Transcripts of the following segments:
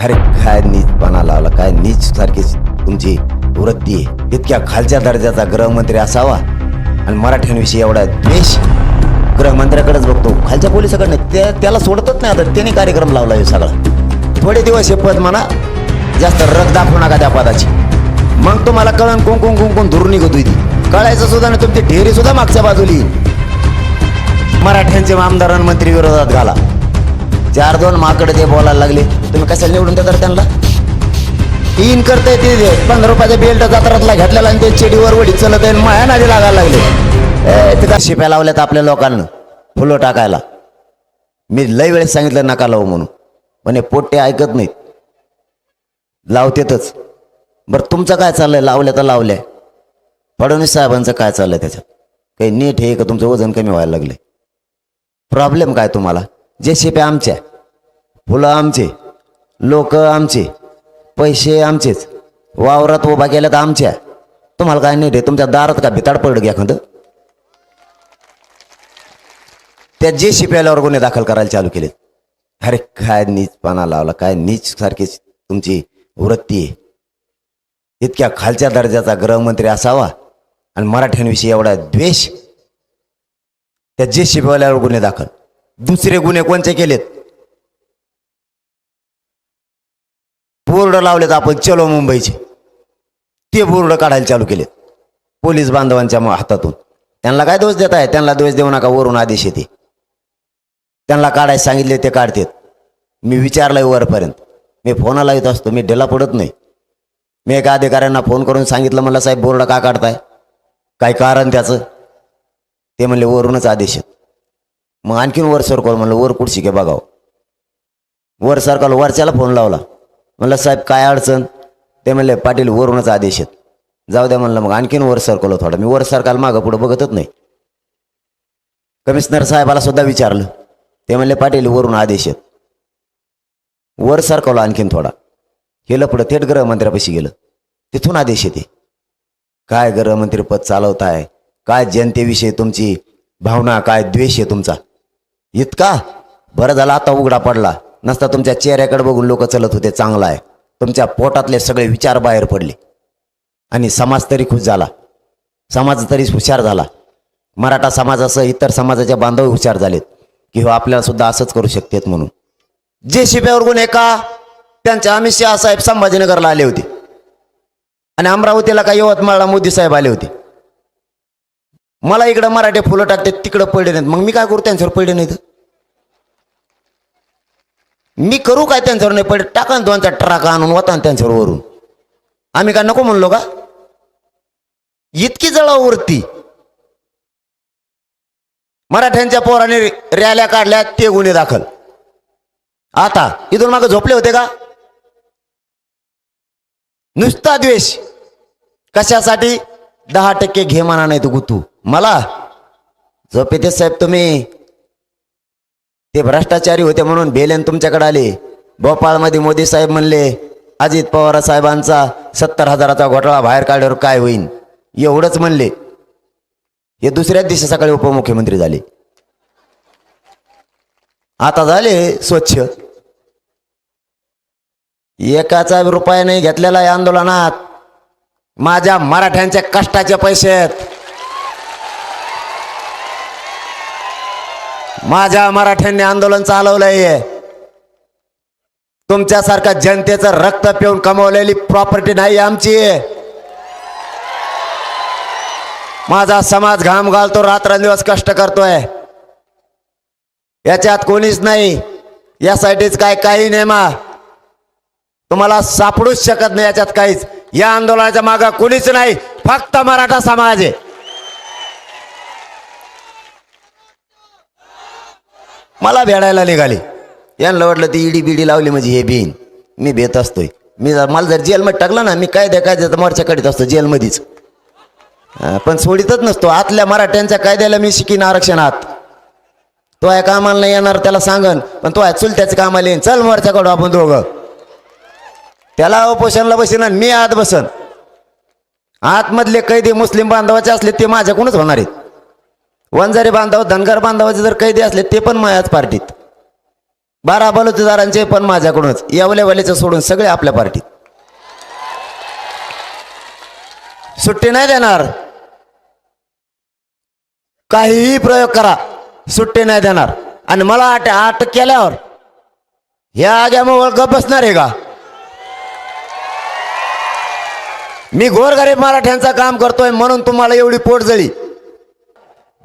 अरे काय नीचपणा लावला काय नीच सारखी तुमची वृत्ती आहे. इतक्या खालच्या दर्जाचा गृहमंत्री असावा. आणि मराठ्यांविषयी एवढा द्वेष गृहमंत्र्याकडेच बघतो. खालच्या पोलिसाकडनं त्या त्याला सोडतच नाही आता. त्याने कार्यक्रम लावला हे सगळा. थोडे दिवस हे पद म्हणा जास्त रग दाखवू नका त्या पदाची. मग तुम्हाला कळण कोण कोण कोण कोण धुरून निघत होती कळायचं सुद्धा नाही तुमची ढेरी सुद्धा मागच्या बाजूली येईल. मराठ्यांचे आमदार विरोधात घाला. चार दोन माकडे ते बोलायला लागले. तुम्ही कशाला निवडून देतात त्यांना? तीन करताय ते पंधरा रुपयाचा बेल्ट जात्रातला घेतलेला आणि ते चेडीवर वडी चलत आहे माया नादी लागायला लागले. ए, तिथं शिप्या लावल्यात आपल्या लोकांना? फुलं टाकायला. मी लय वेळेस सांगितलं नका लावू म्हणून. म्हणे पोट्टे ऐकत नाहीत. लावतेतच. बरं तुमचं काय चाललंय? लावल्या तर लावल्या. फडणवीस साहेबांचं काय चाललंय त्याच्यात? काही नीट हे का तुमचं वजन कमी व्हायला लागले प्रॉब्लेम काय तुम्हाला? जे शिप्या आमच्या फुलं आमचे लोक आमचे पैसे आमचेच वावरात उभा केल्यात आमच्या. तुम्हाला काय नाही रे तुमच्या दारात का भिताड पडलं घ्या खंद त्या जे शिप्याल्यावर गुन्हे दाखल करायला चालू केले अरे काय नीचपणा लावला काय नीच सारखीच तुमची वृत्ती आहे. इतक्या खालच्या दर्जाचा गृहमंत्री असावा आणि मराठ्यांविषयी एवढा द्वेष. त्या जे शिपवाल्यावर गुन्हे दाखल. दुसरे गुन्हे कोणते केलेत? बोर्ड लावलेत आपण चलो मुंबईचे. ते बोर्ड काढायला चालू केलेत पोलीस बांधवांच्या हातातून. त्यांना काय दोष देत आहे त्यांना दोष देऊ नका वरून आदेश येते. त्यांना काढायला सांगितले ते काढतात. मी विचारलंय वरपर्यंत. मी फोनाला येत असतो मी ढेला पडत नाही. मी एका अधिकाऱ्यांना फोन करून सांगितलं मला साहेब बोर्ड का काढताय? काय कारण त्याचं? ते म्हणले वरूनच आदेश आहेत मग आणखीन वर सरकवलं म्हणलं वर कुठशी के बघाव. वर सरकवलं वरच्याला फोन लावला. म्हणलं साहेब काय अडचण? ते म्हणले पाटील वरूनच आदेश आहेत. जाऊ द्या म्हणलं मग आणखीन वर सरकवलं थोडं मी वर सरकाल मागं पुढं बघतच नाही. कमिशनर साहेबाला सुद्धा विचारलं. ते म्हणले पाटील वरून आदेश आहेत. वर सरकवलं आणखीन थोडा. गेलं पुढं थेट गृहमंत्र्यापाशी गेलं. तिथून आदेश येते. काय गृहमंत्री पद चालवताय? काय जनतेविषयी तुमची भावना काय द्वेष आहे तुमचा? इतका? बरं झालं आता उघडा पडला. नसता तुमच्या चेहऱ्याकडे बघून लोक चलत होते चांगला आहे. तुमच्या पोटातले सगळे विचार बाहेर पडले. आणि समाज तरी खुश झाला. समाज तरी हुशार झाला. मराठा समाजासह इतर समाजाचे बांधव हुशार झालेत. की हो आपल्याला सुद्धा असंच करू शकतेत म्हणून. जे शिप्यावर गुन्हे का? त्यांचे अमित शहा साहेब संभाजीनगरला आले होते. आणि अमरावतीला का यवतमाळला मोदी साहेब आले होते. मला इकडं मराठे फुलं टाकते तिकडं पडले नाहीत. मग मी काय करू त्यांच्यावर पडले नाहीत? मी करू काय त्यांच्यावर नाही पडले टाका दोनचा ट्राक आणून वता त्यांच्यावर वरून. आम्ही काय नको म्हणलो का? इतकी जळावरती. मराठ्यांच्या पोराने रॅल्या काढल्या ते गुन्हे दाखल. आता इथून मागे झोपले होते का? नुसता द्वेष. कशासाठी? दहा टक्के घे म्हणा नाही तू गुतू. मला झोपेते साहेब तुम्ही. ते भ्रष्टाचारी होते म्हणून भेलेन तुमच्याकडे आले. भोपाळमध्ये मोदी साहेब म्हणले अजित पवार साहेबांचा सत्तर हजाराचा घोटाळा बाहेर काढल्यावर काय होईल एवढंच म्हणले. हे दुसऱ्याच दिवशी सकाळी उपमुख्यमंत्री झाले. आता झाले स्वच्छ. एकाचा रुपया नाही घेतलेला या आंदोलनात. माझ्या मराठ्यांच्या कष्टाचे पैसे आहेत. माझ्या मराठ्यांनी आंदोलन चालवलंय. तुमच्यासारखं जनतेचं रक्त पिऊन कमवलेली प्रॉपर्टी नाही आमची. माझा समाज घाम घालतो रात्रंदिवस कष्ट करतोय. याच्यात कोणीच नाही. यासाठीच काय काही नेमा तुम्हाला सापडूच शकत नाही याच्यात काहीच. या आंदोलनाच्या मागं कोणीच नाही. फक्त मराठा समाज आहे. मला भेडायला निघाले. यांना वाटलं ती इडी बिडी लावली म्हणजे हे बिन. मी भेट असतोय. मी जर मला जर जेलमध्ये टाकलं ना मी काय द्या काय द्या मोर्चा काढीत असतो जेलमध्येच. पण सोडितच नसतो. आतल्या मराठ्यांच्या कायद्याला मी शिकीन आरक्षणात. तो आहे कामाला नाही येणार त्याला सांगन. पण तो आहे चुलत्याच्या कामाला येईन. चल मोर्चा काढू आपण दोघं. त्याला उपोषणला बसेन आणि मी आत बसन. आतमधले कैदी मुस्लिम बांधवाचे असले ते माझ्याकडूनच होणार आहेत. वंजारी बांधव धनगर बांधवाचे जर कैदी असले ते पण माझ्याच पार्टीत. बारा बलुतेदारांचे पण माझ्याकडूनच. येवलेवालेचं सोडून सगळे आपल्या पार्टीत. सुट्टी नाही देणार. काहीही प्रयोग करा. सुट्टी नाही देणार. आणि मला अट अटक केल्यावर ह्या आग्यामुळे गप बसणार आहे का? मी गोरगरीब मराठ्यांचं काम करतोय म्हणून तुम्हाला एवढी पोट जळी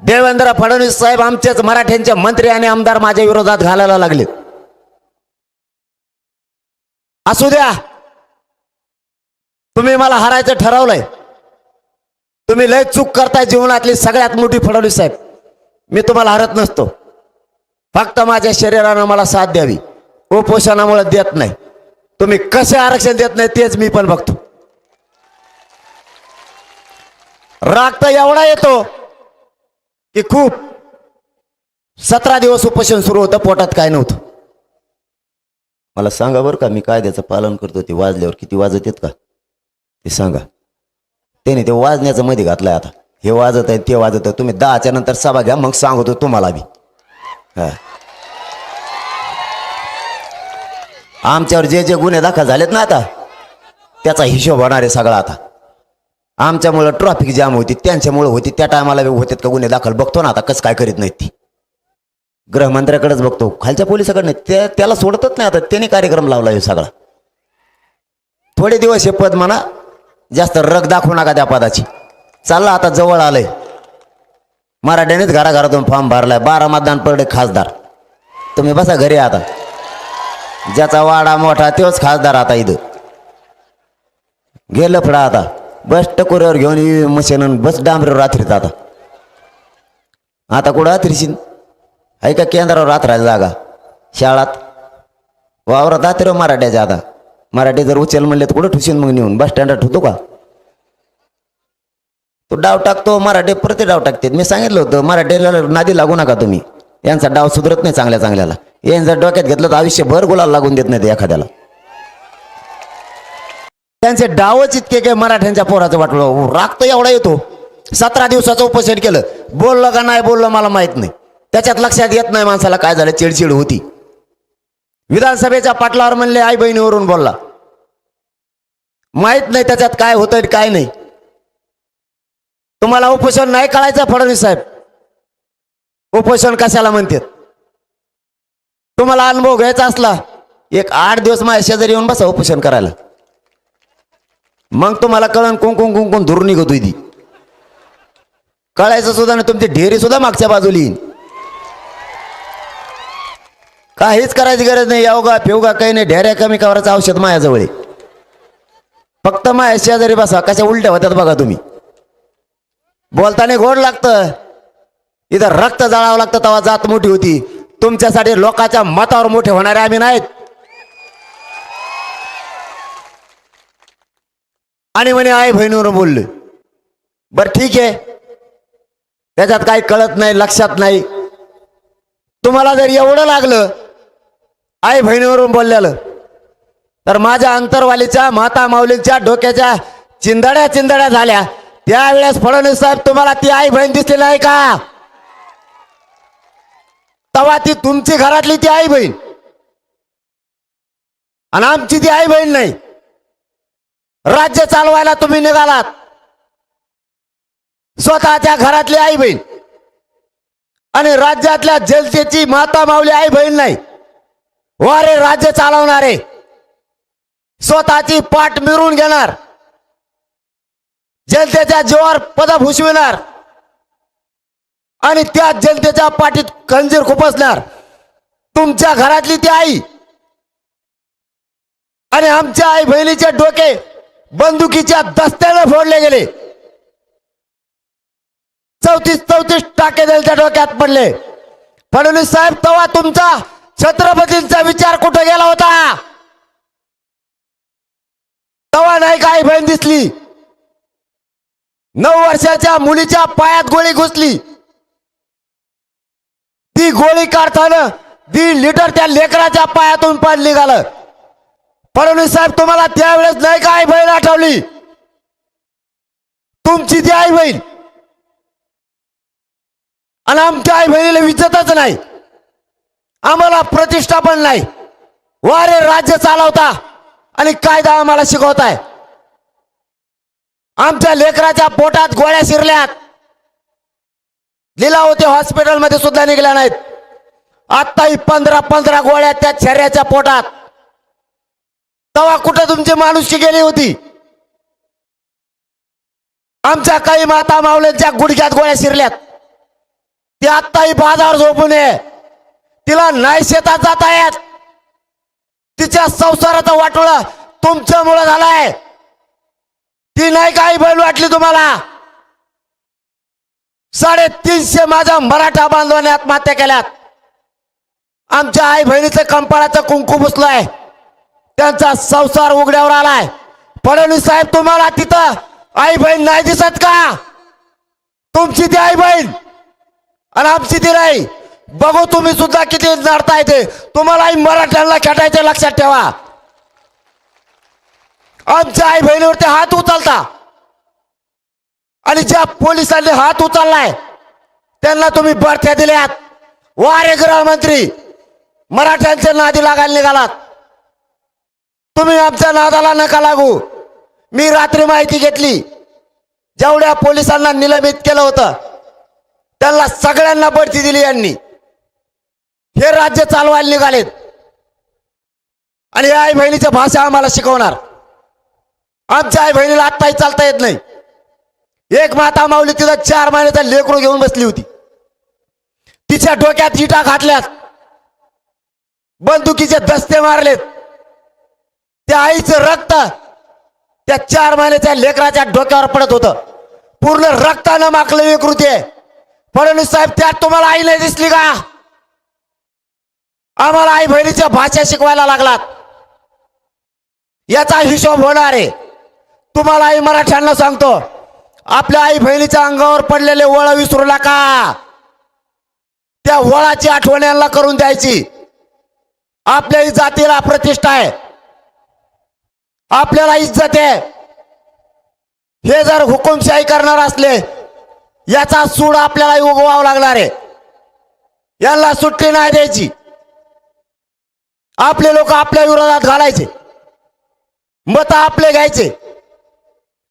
देवेंद्र फडणवीस साहेब आमचेच मराठ्यांचे मंत्री आणि आमदार माझ्या विरोधात घालायला लागले असू द्या. तुम्ही मला हरायचं ठरवलंय. तुम्ही लय चूक करताय जीवनातली सगळ्यात मोठी फडणवीस साहेब. मी तुम्हाला हरत नसतो. फक्त माझ्या शरीरानं मला साथ द्यावी. उपोषणामुळे देत नाही. तुम्ही कसे आरक्षण देत नाही तेच मी पण बघतो. राग तर एवढा येतो. की खूप सतरा दिवस उपोषण सुरू होतं पोटात काय नव्हतं. मला सांगा बरं का मी कायद्याचं पालन करतो ते वाजल्यावर किती वाजत आहेत का? ते सांगा. त्याने ते वाजण्याचं मध्ये घातलंय आता. हे वाजत आहे ते वाजत आहे तुम्ही दहाच्या नंतर सभा घ्या मग सांगतो तुम्हाला बी हा. आमच्यावर जे जे गुन्हे दाखल झालेत ना आता त्याचा हिशोब होणार आहे सगळा आता. आमच्यामुळं ट्रॅफिक जाम होती त्यांच्यामुळं होती. त्या टायमाला होतात का गुन्हे दाखल? बघतो ना आता कसं काय करीत नाहीत ती. गृहमंत्र्याकडेच बघतो. खालच्या पोलिसाकडे त्या त्याला सोडतच नाही आता. त्यांनी कार्यक्रम लावला हे सगळा. थोडे दिवस हे पद म्हणा जास्त रग दाखवू नका त्या पदाची. चालला आता जवळ आलंय. मराठ्यानेच घराघरातून फॉर्म भरलाय. बारा मतदान परडे खासदार. तुम्ही बसा घरी आता. ज्याचा वाडा मोठा तोच खासदार आता इथं. गेलं फडा आता. बस टकोऱ्यावर घेऊन ये मशीन बस डांबरीवर रात्रीत आता आता कुठं रात्रीशी आहे का केंद्रावर रात्रायला जागा? शाळात? वावरात रात्री मराठ्याच्या आता मराठी जर उचल म्हणले तर कुठं ठुशीन मग नेऊन? बस स्टँडात ठेवतो का? तो डाव टाकतो मराठी प्रति डाव टाकते मी सांगितलं होतं मराठीला नादी लागू नका तुम्ही. यांचा डाव सुधरत नाही चांगल्या चांगल्याला. यांचा डोक्यात घेतलं तर आयुष्यभर गुलाल लागून देत नाही एखाद्याला. त्यांचे डावच इतके काय मराठ्यांच्या पोराचं वाटलं. राग तर एवढा येतो. सतरा दिवसाचं उपोषण केलं. बोललं का नाही बोललं मला माहीत नाही. त्याच्यात लक्षात येत नाही माणसाला काय झालं चिडचिड होती. विधानसभेच्या पाटलावर म्हणले आई बहिणीवरून बोलला. माहीत नाही त्याच्यात काय होतंय काय नाही. तुम्हाला उपोषण नाही कळायचं फडणवीस साहेब. उपोषण कशाला म्हणतात? तुम्हाला अनुभव घ्यायचा असला एक आठ दिवस माझ्या शेजारी येऊन बसा उपोषण करायला. मग तुम्हाला कळण कुंकुम कुंकुम धुरू निघत ती कळायचं सुद्धा ना तुमची ढेरी सुद्धा मागच्या बाजूला येईन. काहीच करायची गरज नाही यावगा पिवगा काही नाही ढेऱ्या कमी करायचं औषध माझ्याजवळ आहे. फक्त माझ्या शेजारी बसा कशा उलट्या होत्यात बघा तुम्ही. बोलताना गोड लागतं. इथं रक्त जाळावं लागतं तेव्हा जात मोठी होती. तुमच्यासाठी लोकांच्या मतावर मोठे होणारे आम्ही नाहीत. आणि म्हणे आई बहिणीवर बोलले. बर ठीक आहे. त्याच्यात काही कळत नाही लक्षात नाही. तुम्हाला जर एवढं लागलं आई बहिणीवरून बोललेलं तर माझ्या अंतरवालीच्या माता माऊलीच्या डोक्याच्या चिंदड्या चिंदड्या झाल्या. त्यावेळेस फडणवीस साहेब तुम्हाला ती आई बहीण दिसली नाही का? तवा ती तुमची घरातली ती आई बहीण. आणि आमची ती आई बहीण नाही. राज्य चालवायला तुम्ही निघालात. स्वतःच्या घरातली आई बहीण. आणि राज्यातल्या जनतेची माता माऊली आई बहीण नाही. वारे राज्य चालवणारे. स्वतःची पाठ मिरून घेणार. जनतेच्या जीवावर पद भुसविणार. आणि त्या जनतेच्या पाठीत खंजीर खुपसणार. तुमच्या घरातली ती आई. आणि आमच्या आई बहिणीचे डोके बंदुकीच्या दस्त्यानं फोडले गेले. चौतीस चौतीस टाके त्या डोक्यात पडले. फडणवीस साहेब तेव्हा तुमचा छत्रपतींचा विचार कुठे गेला होता? तेव्हा नाही काय बहीण दिसली? नऊ वर्षाच्या मुलीच्या पायात गोळी घुसली. ती गोळी काढताना दीड लिटर त्या लेकराच्या पायातून पाणी निघालं. फडणवीस साहेब तुम्हाला त्यावेळेस नाही का आई बहीण आठवली? तुमची ती आई बहीण. आणि आमच्या आई बहिणीला विचतच नाही. आम्हाला प्रतिष्ठा पण नाही. वारे राज्य चालवता आणि कायदा आम्हाला शिकवताय. आमच्या लेकराच्या पोटात गोळ्या शिरल्यात. लिलाव होते हॉस्पिटलमध्ये सुद्धा निघल्या नाहीत. आत्ताही पंधरा पंधरा गोळ्या त्या शर्याच्या पोटात. तेव्हा कुठं तुमची माणुसकी गेली होती? आमच्या काही माता मावल्यांच्या गुडघ्यात गोळ्या शिरल्यात. ती आत्ताही बाजार झोपून नये तिला नाही शेतात जाता येत. तिच्या संसाराचा वाटोळा तुमच्यामुळं झालाय. ती नाही काही बैल वाटली तुम्हाला. साडेतीनशे माझ्या मराठा बांधवाने आत्महत्या केल्यात. आमच्या आई बहिणीचं कंपाळाचं कुंकू पुसलंय. त्यांचा संसार उघड्यावर आलाय. फडणवीस साहेब तुम्हाला तिथं आई बहीण नाही दिसत का? तुमची ती आई बहीण आणि आमची ती नाही बघू तुम्ही सुद्धा किती नडता येते तुम्हालाही मराठ्यांना खेटायचे लक्षात ठेवा. आमच्या आई बहिणीवरती हात उचलता. आणि ज्या पोलिसांनी हात उचललाय त्यांना तुम्ही बढत्या दिल्यात. वारे गृहमंत्री मराठ्यांच्या नादी लागायला निघालात. तुम्ही आमच्या नादाला नका लागू. मी रात्री माहिती घेतली. जेवढ्या पोलिसांना निलंबित केलं होतं त्यांना सगळ्यांना बढती दिली यांनी. हे राज्य चालवायला निघालेत. आणि आई बहिणीच्या भाषा आम्हाला शिकवणार. आमच्या आई बहिणीला आत्ताही चालता येत नाही. एक माता माऊली तिथं चार महिन्याचा लेकरू घेऊन बसली होती. तिच्या डोक्यात इटा घातल्यात. बंदुकीचे दस्ते मारलेत. त्या आईचं रक्त त्या चार महिन्याच्या लेकराच्या डोक्यावर पडत होतं. पूर्ण रक्तानं माकलं कृती आहे. फडणवीस साहेब त्यात तुम्हाला आई नाही दिसली का? आम्हाला आई बहिणीच्या भाषा शिकवायला लागलात. याचा हिशोब होणार आहे. तुम्हाला आई मराठ्यांना सांगतो आपल्या आई बहिणीच्या अंगावर पडलेले वळ विसरू नका. त्या वळाची आठवण यांना करून द्यायची. आपल्याही जातीला प्रतिष्ठा आहे. आपल्याला इज्जत आहे. हे जर हुकुमशाही करणार असले याचा सूड आपल्याला उगवावा लागणार आहे. यांना सुट्टी नाही द्यायची. आपले लोक आपल्या विरोधात घालायचे. मत आपले घ्यायचे.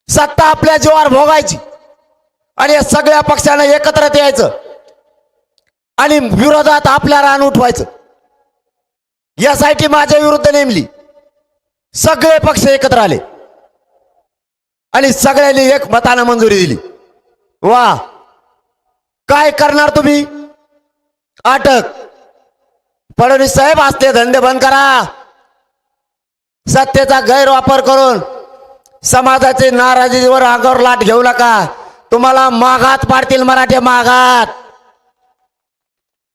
सत्ता आपल्या जीवावर भोगायची. आणि या सगळ्या पक्षांना एकत्र यायचं आणि विरोधात आपल्या रान उठवायचं. यासाठी माझ्या विरुद्ध नेमली. सगळे पक्ष एकत्र आले. आणि सगळ्यांनी एक मतानं मंजुरी दिली. वा. काय करणार तुम्ही? अटक. फडणवीस साहेब असते धंदे बंद करा. सत्तेचा गैरवापर करून समाजाचे नाराजीवर आगावर लाट घेऊ नका. तुम्हाला मागात पाडतील मराठे मागात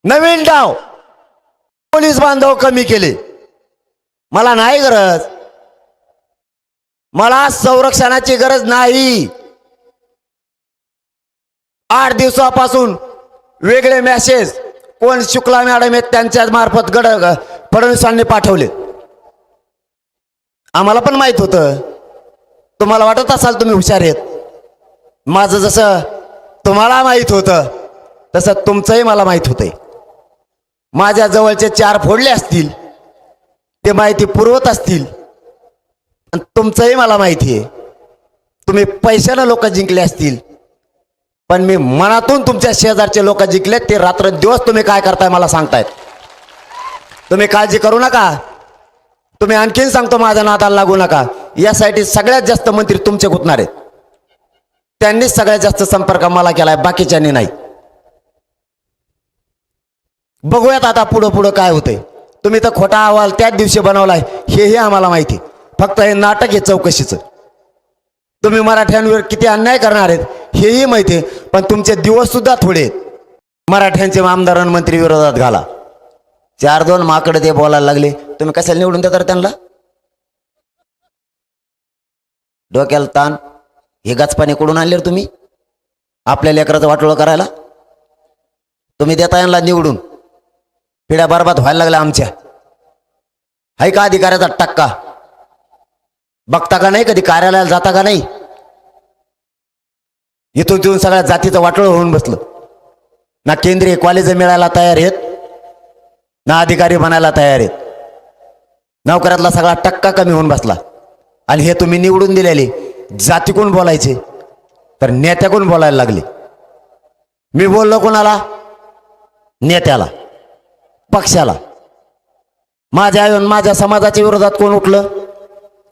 नवीन डाव. पोलीस बांधव कमी केले. मला नाही गरज. मला संरक्षणाची गरज नाही. आठ दिवसापासून वेगळे मेसेज कोण शुक्ला मॅडम आहेत त्यांच्या मार्फत गड फडणवीसांनी पाठवले. आम्हाला पण माहीत होतं. तुम्हाला वाटत असाल तुम्ही हुशार आहेत. माझं जसं तुम्हाला माहीत होतं तसं तुमचंही मला माहीत होतंय. माझ्या जवळचे चार फोडले असतील ते माहिती पुरवत असतील आणि तुमचंही मला माहिती आहे तुम्ही पैशानं लोक जिंकले असतील. पण मी मनातून तुमच्या शेजारचे लोक जिंकलेत ते रात्र दिवस तुम्ही काय करताय मला सांगतायत. तुम्ही काळजी करू नका. तुम्ही आणखीन सांगतो माझ्या नादाला लागू नका. यासाठी सगळ्यात जास्त मंत्री तुमचे गुतणार आहेत. त्यांनीच सगळ्यात जास्त संपर्क मला केलाय बाकीच्यांनी नाही. बघूयात आता पुढं पुढं काय होतंय. तुम्ही तर खोटा अहवाल त्याच दिवशी बनवलाय हेही आम्हाला माहिती फक्त हे नाटक आहे चौकशीचं. तुम्ही मराठ्यांवर किती अन्याय करणार आहेत हेही माहिती आहे पण तुमचे दिवस सुद्धा थोडे आहेत. मराठ्यांचे आमदार आणि मंत्री विरोधात घाला. चार दोन माकडे ते बोलायला लागले तुम्ही कशाला निवडून देता त्यांना? डोक्याला ताण हे गचपाने कुठून आणले तुम्ही? आपल्या लेकराचं वाटोळं करायला? तुम्ही देता यांना निवडून. पिढ्या बरबाद व्हायला लागल्या आमच्या. हाय का अधिकाऱ्याचा टक्का? बघता का नाही? कधी कार्यालयाला जाता का नाही? इथून तिथून सगळ्या जातीचं वाटोळ होऊन बसलं. ना केंद्रीय कॉलेज मिळायला तयार आहेत ना अधिकारी बनायला तयार आहेत. नोकऱ्यातला सगळा टक्का कमी होऊन बसला. आणि हे तुम्ही निवडून दिलेले. जातीकून बोलायचे? तर नेत्याकडून बोलायला लागले? मी बोललो कोणाला? नेत्याला. पक्षाला. माझ्या येऊन माझ्या समाजाच्या विरोधात कोण उठलं?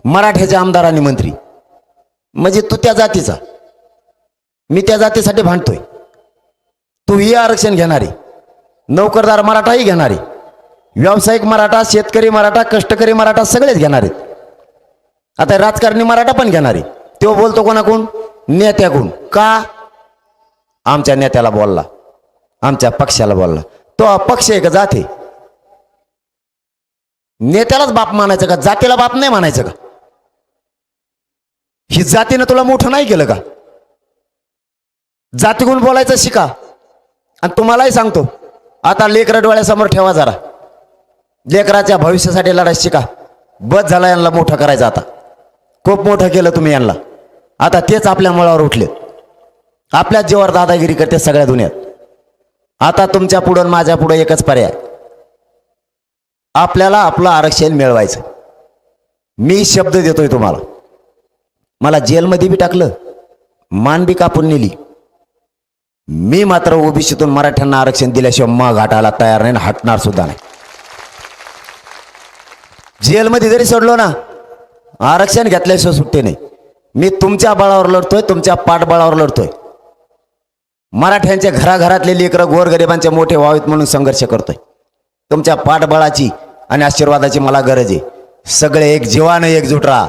मराठ्याचे आमदार आणि मंत्री. म्हणजे तू त्या जातीचा. मी त्या जातीसाठी भांडतोय. तू ही आरक्षण घेणारी. नोकरदार मराठाही घेणारी. व्यावसायिक मराठा शेतकरी मराठा कष्टकरी मराठा सगळेच घेणार. आहेत आता राजकारणी मराठा पण घेणार. आहे तो बोलतो कोणाकडून? नेत्याकडून. का? आमच्या नेत्याला बोलला. आमच्या पक्षाला बोलला. तो अपक्ष आहे का जाते नेत्यालाच बाप मानायचं का? जातीला बाप नाही मानायचं का? ही जातीनं तुला मोठं नाही केलं का? जातीगुण बोलायचं शिका. आणि तुम्हालाही सांगतो आता लेकर डोळ्यासमोर ठेवा जरा. लेकराच्या भविष्यासाठी लढा शिका. बस झाला यांना मोठं करायचं आता. खूप मोठं केलं तुम्ही यांना. आता तेच आपल्या मुळावर उठले आपल्याच जीवावर दादागिरी करते सगळ्या दुनियात. आता तुमच्या पुढं माझ्या पुढं एकच पर्याय. आपल्याला आपलं आरक्षण मिळवायचं. मी शब्द देतोय तुम्हाला. मला जेलमध्ये बी टाकलं मान बी कापून नेली. मी मात्र ओबीसीतून मराठ्यांना आरक्षण दिल्याशिवाय मग घाटाला तयार नाही हटणार सुद्धा नाही. जेलमध्ये जरी सोडलो ना आरक्षण घेतल्याशिवाय सुट्टी नाही. मी तुमच्या बळावर लढतोय तुमच्या पाठबळावर लढतोय. मराठ्यांच्या घराघरातले लेकरं गोरगरिबांचे मोठे व्हावेत म्हणून संघर्ष करतोय. तुमच्या पाठबळाची आणि आशीर्वादाची मला गरज आहे. सगळे एक जीवानं एकजूट राहा.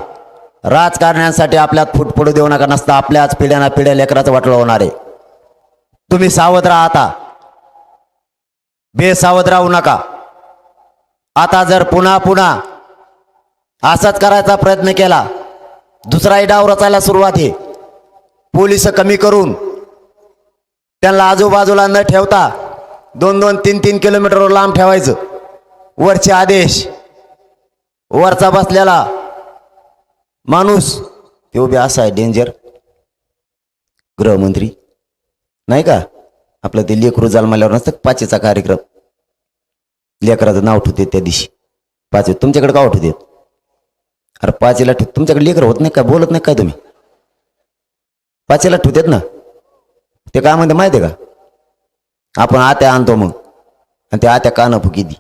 राजकारण्यांसाठी आपल्यात फूट पडू देऊ नका नसता आपल्याच पिढ्याना पिढ्या लेकराचं वाटलं होणार आहे. तुम्ही सावध राहा आता. बेसावध राहू नका. आता जर पुन्हा पुन्हा असाच करायचा प्रयत्न केला दुसराही डाव रचायला सुरुवात आहे. पोलीस कमी करून त्यांना आजूबाजूला न ठेवता दोन दोन तीन तीन किलोमीटरवर लांब ठेवायचं. वरचे आदेश. वरचा बसलेला माणूस तो बी असा आहे डेंजर गृहमंत्री. नाही का? आपलं ते लेकरू जालमाल्यावर नसतं पाचेचा कार्यक्रम. लेकराचं नाव ठेवते त्या दिवशी. पाच तुमच्याकडे का ठेवते? अरे पाचेला ठेव तुमच्याकडे लेकर होत नाही का? बोलत नाही काय तुम्ही? पाचेला ठेवतात ना? ते काय म्हणते माहिती आहे का? आपण आत्या आणतो मग. आणि त्या आत्या कानं फुकी दी.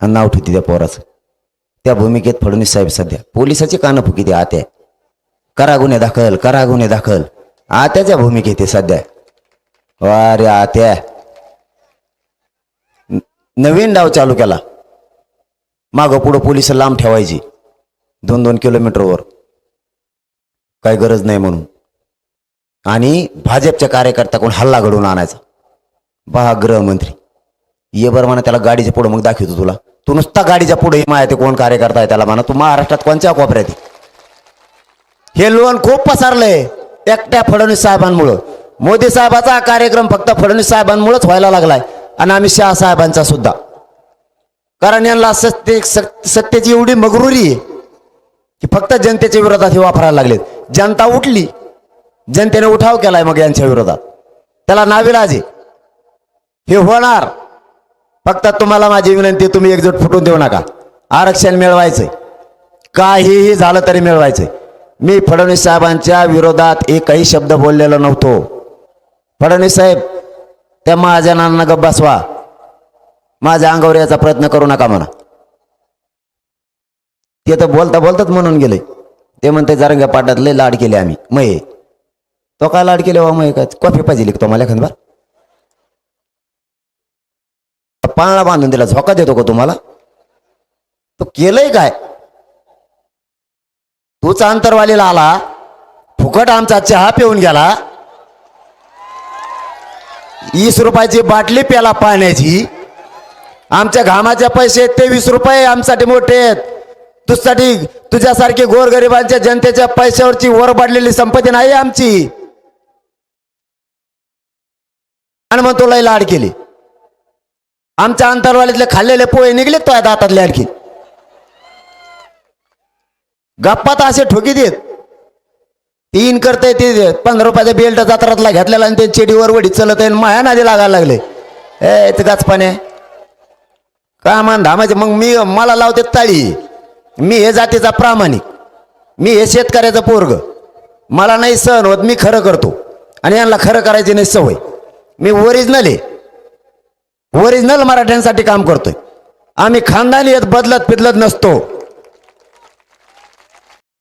आणि नाव ठेवते त्या पोराचं. त्या भूमिकेत फडणवीस साहेब सध्या पोलिसाची कानं फुकी दी आत्या. करा गुन्हे दाखल करा गुन्हे दाखल. आत्याच्या भूमिकेत आहे सध्या. अरे आत्या. नवीन डाव चालू केला. मागं पुढं पोलीस लांब ठेवायची. दोन दोन किलोमीटरवर. काही गरज नाही म्हणून. आणि भाजपच्या कार्यकर्ता कोण हल्ला घडवून आणायचा. बहा गृहमंत्री ये बरं म्हणा त्याला गाडीच्या पुढं मग दाखवतो तुला. तू नुसता गाडीच्या पुढे माहिती कोण कार्यकर्ता आहे त्याला म्हणा. तू महाराष्ट्रात कोणत्या कोपऱ्यात हे लोन खूप पसरलंय एकट्या फडणवीस साहेबांमुळं. मोदी साहेबाचा कार्यक्रम फक्त फडणवीस साहेबांमुळेच व्हायला लागलाय आणि आम्ही शहा साहेबांचा सुद्धा. कारण यांना सत्य सत्तेची एवढी मगरुरी आहे की फक्त जनतेच्या विरोधात हे वापरायला लागलेत. जनता उठली. जनतेने उठाव केलाय मग यांच्या विरोधात. त्याला नाविलाज आहे. हे होणार. फक्त तुम्हाला माझी विनंती तुम्ही एकजूट फुटून देऊ नका. आरक्षण मिळवायचंय. काहीही झालं तरी मिळवायचंय. मी फडणवीस साहेबांच्या विरोधात एकही शब्द बोललेलो नव्हतो. फडणवीस साहेब त्या महाजनांना गप्प बसवा. माझ्या अंगावर याचा प्रयत्न करू नका म्हणा. ते तर बोलता बोलताच म्हणून गेले. ते म्हणते जारंग्या पाटात लाड केले आम्ही. मये. तो काय लाड केले वा हो मये? काय? कॉफी पाहिजे लिखतो मला एखाद बार पाळणा बांधून दिला झोका देतो का तुम्हाला? तो केलंय काय? तूच अंतरवालीला आला फुकट आमचा चहा पिऊन गेला. वीस रुपयाची बाटली प्याला पाण्याची आमच्या घामाचे पैसे तेवीस रुपये आमच्यासाठी मोठे आहेत. तुझ्यासाठी तुझ्यासारखी गोरगरिबांच्या जनतेच्या पैशावरची वर पडलेली संपत्ती नाही आमची. आणि मग तुला लाड केली. आमच्या अंतरवालीतले खाल्लेले पोळे निघलेत तो दातातले आणखी. गप्पा तर असे ठोकी देत. तीन आहे ते पंधरा रुपयाचा बेल्ट जात्रातला घेतलेला आणि ते चेडीवर वडी चलत आहे माया नादी लागायला लागले. ए ते गाचपाने. का मान धामाचे मग मी मला लावते ताळी. मी हे जातीचा प्रामाणिक. मी हे शेतकऱ्याचं पोरग. मला नाही सहन होत मी खरं करतो. आणि यांना खरं करायची नाही सवय. मी ओरिजिनल आहे. ओरिजिनल मराठ्यांसाठी काम करतोय. आम्ही खानदानी येत बदलत पिदलत नसतो.